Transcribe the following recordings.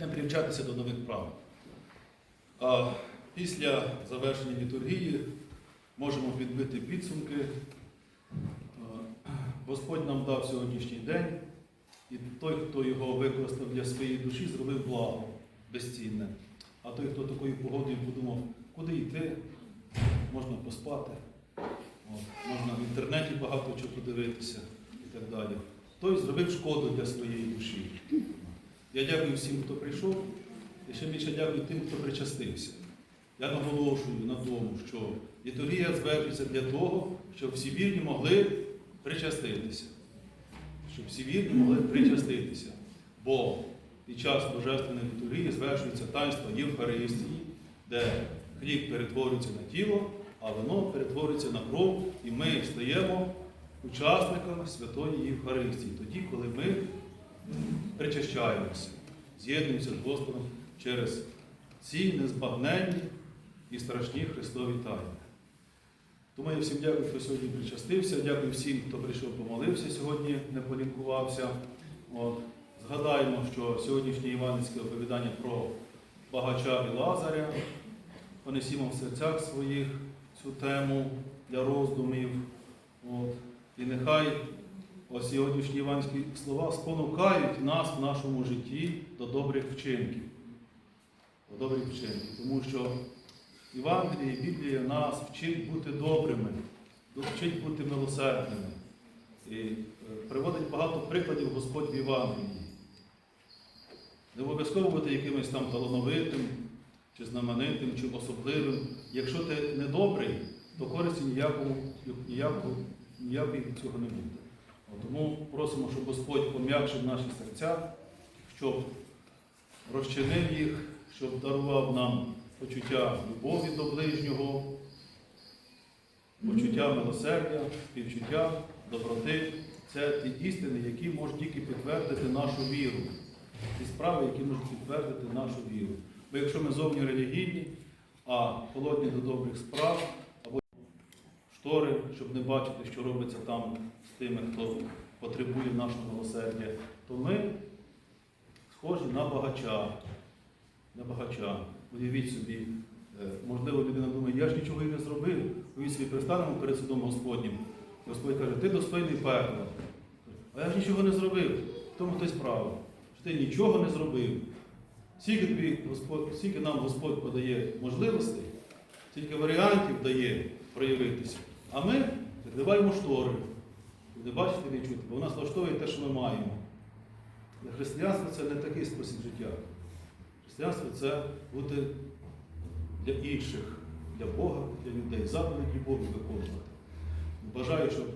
не привчатися до нових правил. А після завершення літургії можемо підбити підсумки. Господь нам дав сьогоднішній день, і той, хто його використав для своєї душі, зробив благо безцінне. А той, хто такою погодою подумав, куди йти, можна поспати, можна в інтернеті багато чого подивитися і так далі. Той зробив шкоду для своєї душі. Я дякую всім, хто прийшов, і ще більше дякую тим, хто причастився. Я наголошую на тому, що літургія звершується для того, щоб всі вірні могли причаститися. Щоб всі вірні могли причаститися. Бо під час Божественної літургії звершується таїнство Євхаристії, де хліб перетворюється на тіло, а вино перетворюється на кров, і ми стаємо учасниками Святої Євхаристії, тоді, коли ми причащаємося, з'єднуємося з Господом через ці незбагненні і страшні Христові тайни. Тому я всім дякую, хто сьогодні причастився. Дякую всім, хто прийшов помолився сьогодні, не полінкувався. От. Згадаємо, що сьогоднішнє Іванівське оповідання про багача і Лазаря. Понесімо в серцях своїх цю тему для роздумів. От. І нехай ось сьогоднішні іванські слова спонукають нас в нашому житті до добрих вчинків. До добрих вчинків. Тому що Євангеліє Біблія нас вчить бути добрими, вчить бути милосердними. І е, приводить багато прикладів Господь в Євангелії. Не обов'язково бути якимось там талановитим, чи знаменитим, чи особливим. Якщо ти не добрий, то користі ніякого, ніякого, ніякої цього не буде. Тому просимо, щоб Господь пом'якшив наші серця, щоб розчинив їх, щоб дарував нам почуття любові до ближнього, почуття милосердя, співчуття, доброти. Це ті істини, які можуть тільки підтвердити нашу віру. Ті справи, які можуть підтвердити нашу віру. Бо якщо ми зовні релігійні, а холодні до добрих справ, штори, щоб не бачити, що робиться там з тими, хто потребує нашого милосердя, то ми схожі на багача. На багача. Уявіть собі, е, можливо, людина думає, я ж нічого і не зробив. Уявіть собі, пристанемо перед судом Господнім. Господь каже, ти достойний пекла. А я ж нічого не зробив. Тому хтось право. Що ти нічого не зробив. Скільки, тобі Господь, скільки нам Господь подає можливостей, скільки варіантів дає проявитися. А ми закриваємо штори. Не бачите, не чути, бо в нас влаштовує те, що ми маємо. Для християнства це не такий спосіб життя. Християнство це бути для інших, для Бога, для людей, заповіді Богу виконувати. Бажаю, щоб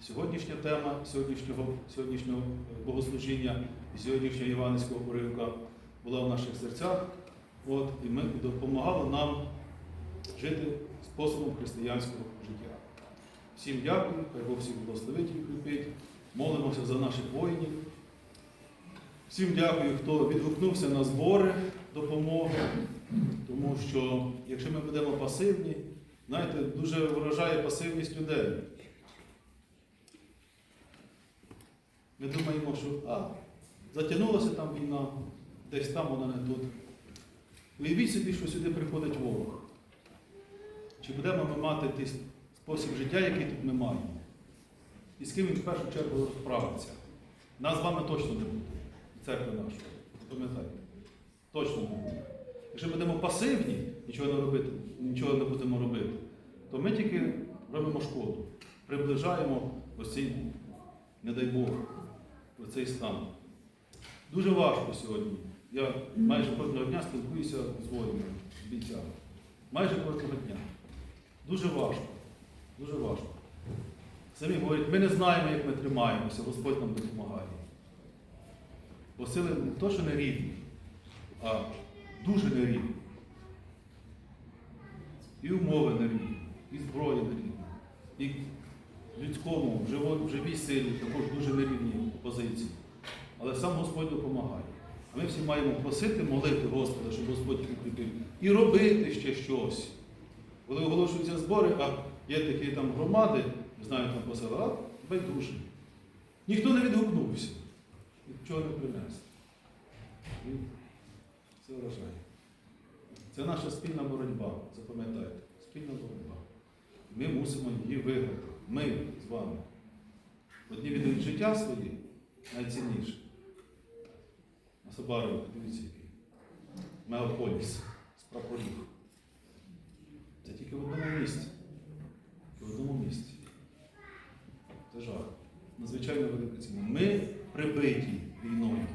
сьогоднішня тема сьогоднішнього, сьогоднішнього богослужіння і сьогоднішнього Іванівського уривка була в наших серцях, от, і ми допомагали нам жити способом християнського життя. Всім дякую, хай Бог всіх благословить і кріпить. Молимося за наших воїнів. Всім дякую, хто відгукнувся на збори допомоги, тому що якщо ми будемо пасивні, знаєте, дуже вражає пасивність людей. Ми думаємо, що а, затягнулася там війна, десь там вона не тут. Уявіть собі, що сюди приходить ворог. Чи будемо ми мати спосіб життя, який тут ми маємо? І з ким він в першу чергу розправиться? Нас з вами точно не буде. Церкви нашої. Пам'ятайте. Точно не буде. Якщо будемо пасивні, нічого не робити, нічого не будемо робити, то ми тільки робимо шкоду. Приближаємо ось цей, не дай Бог, ось цей стан. Дуже важко сьогодні. Я майже кожного дня спілкуюся з воїнами, з бійцями. Майже кожного дня. Дуже важко. Дуже важко. Самі говорять, ми не знаємо, як ми тримаємося, Господь нам допомагає. Бо сили не то, що не рівні, а дуже нерівні. І умови нерівні, і зброя нерівна, і в людському, в живій силі також дуже нерівні позиції. Але сам Господь допомагає. А ми всі маємо просити, молити Господа, щоб Господь укріпив. І робити ще щось. Коли оголошуються збори, а є такі там громади, не знаю, там по селах, а байдуже. Ніхто не відгукнувся, нічого не принес. Це вражає. Це наша спільна боротьба, запам'ятайте. Спільна боротьба. Ми мусимо її виграти. Ми з вами. Одні віддають життя свої найцінніше. На Собарові, подивіться, який. Мегаполіс з. Це тільки в одному місці. В одному місці. Це жах. Надзвичайно велика ціна. Ми прибиті війною.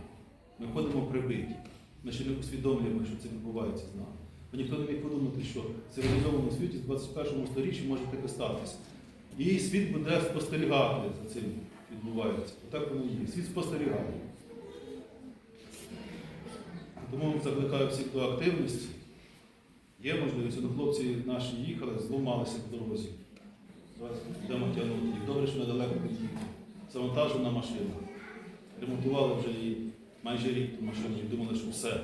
Ми ходимо прибиті. Ми ще не усвідомлюємо, що це відбувається з нами. Бо ніхто не міг подумати, що в цивілізованому світі в 21 сторіччі може таке статися. І світ буде спостерігати за цим відбувається. Отак воно є. Світ спостерігає. Тому закликаю всіх до активності. Є можливість, от хлопці наші їхали, зламалися по дорозі. Зараз будемо тягнути їх. Добре, що недалеко під'їхали. Завантажена машина. Ремонтували вже її майже рік ту машину і думали, що все.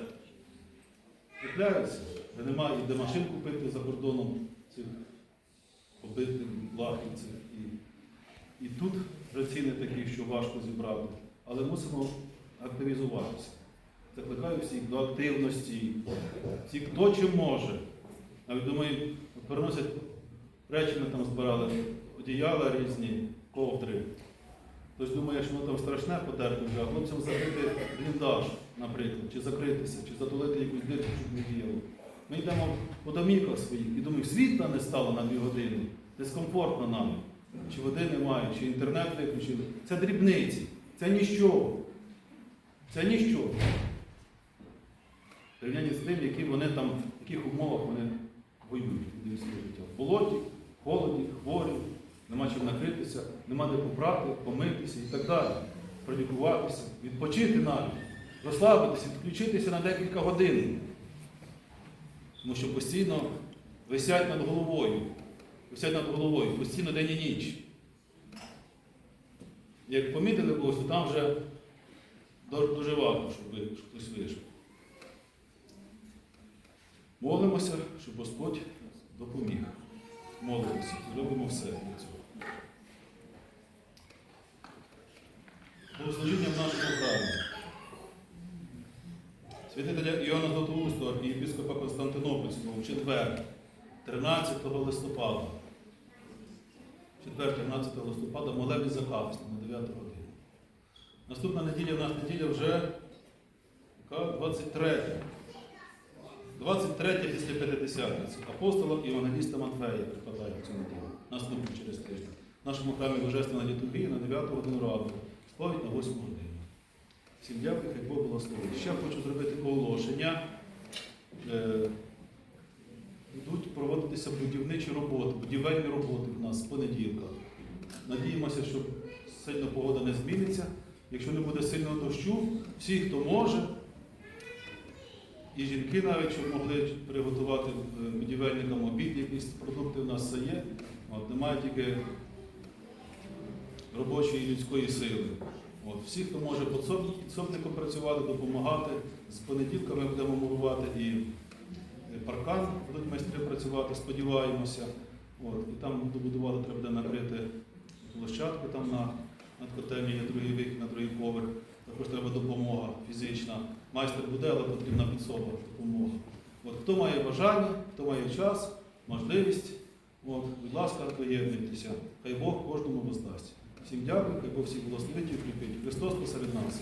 Купляються, де немає і де машин купити за кордоном цих побитих лахівців. І, і тут вже ціни такі, що важко зібрати. Але мусимо активізуватися. Закликаю всіх до активності. Всі, хто чим може. Навіть думаю, переносять речі, ми там збирали, одіяла різні, ковдри. Хтось думає, що воно там страшне подерти вже, а хлопцям закрити бліндаж, наприклад, чи закритися, чи затулити якусь дирку, щоб не діяло. Ми йдемо по домівках своїх і думаю, світла не стало на дві години, дискомфортно нам. Чи води немає, чи інтернет виключили. Це дрібниці, це ніщо. Це ніщо. В порівнянні з тим, які вони там, в яких умовах вони воюють життя. В болоті, холоді, хворі, нема чим накритися, нема де попрати, помитися і так далі. Пролікуватися, відпочити навіть, розслабитися, відключитися на декілька годин. Тому що постійно висять над головою, висять над головою, постійно день і ніч. Як помітили когось, то там вже дуже важко, щоб хтось вийшов. Молимося, щоб Господь допоміг. Молимося, зробимо все для цього. Богослужіння в нашому храмі. Святителя Іоанна Златоустого і єпископа Константинопольського в четвер, 13 листопада. В Четвер, 13 листопада, молебні за капство на 9 годину. Наступна неділя в нас неділя вже яка? 23. 23 після П'ятидесятниці. Апостола і Матфея припадає в цю неділю. Наступну через тиждень. В нашому храмі Божественна літургія на 9 годину раду. Сповідь на 8 годину. Всім дякую, хай Бог благословить. Ще хочу зробити оголошення. Е, Йдуть проводитися будівничі роботи, будівельні роботи в нас з понеділка. Надіємося, що сильно погода не зміниться. Якщо не буде сильного дощу, всі, хто може, і жінки навіть, щоб могли приготувати е, будівельникам обід, якісь продукти в нас все є. От, немає тільки робочої людської сили. От, всі, хто може підсоб- підсобником працювати, допомагати, з понеділка ми будемо мурувати і е, паркан, будуть майстри працювати, сподіваємося. От, і там добудувати треба буде накрити площадку там на, над котельні, є другий вихід на другий поверх. Також треба допомога фізична. Майстер буде, але потрібна підсоба, допомога. От, хто має бажання, хто має час, можливість, от, будь ласка, приєднуйтеся. Хай Бог кожному воздасть. Всім дякую, хай Бог всіх благословить і укріпить. Христос посеред нас.